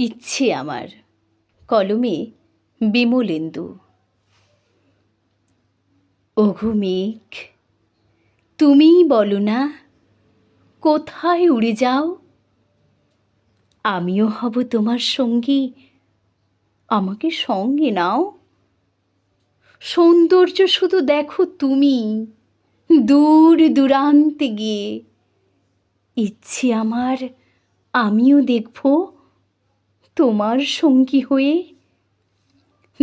ইচ্ছে আমার। কলমে বিমলেন্দু। ওঘু মেঘ, তুমিই বলো না, কোথায় উড়ে যাও? আমিও হব তোমার সঙ্গী, আমাকে সঙ্গে নাও। সৌন্দর্য শুধু দেখো তুমি, দূর দূরান্তে গিয়ে। ইচ্ছে আমার, আমিও দেখব তোমার সঙ্গী হয়ে?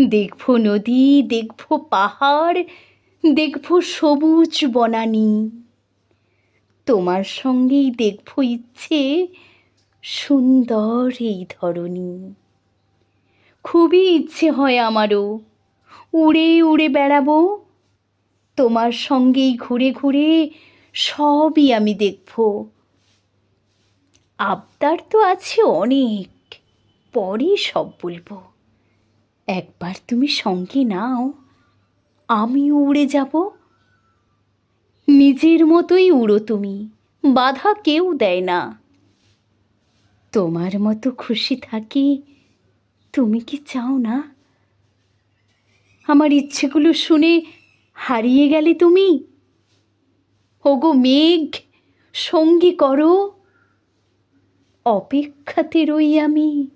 দেখব নদী, দেখব পাহাড়, দেখব সবুজ বনানি। তোমার সঙ্গেই দেখব ইচ্ছে, সুন্দর এই ধরনী খুবই ইচ্ছে হয় আমারও। উড়ে উড়ে বেড়াবো। তোমার সঙ্গেই ঘুরে ঘুরে সবই আমি দেখব। আবদার তো আছে অনেক। পরে সব বলব। একবার তুমি সঙ্গে নাও আমিও উড়ে যাব। নিজের মতোই উড়ো তুমি, বাধা কেউ দেয় না। তোমার মতো খুশি থাকি তুমি কি চাও না? আমার ইচ্ছেগুলো শুনে হারিয়ে গেলে তুমি? ওগো মেঘ, সঙ্গী করো। অপেক্ষাতে রই আমি।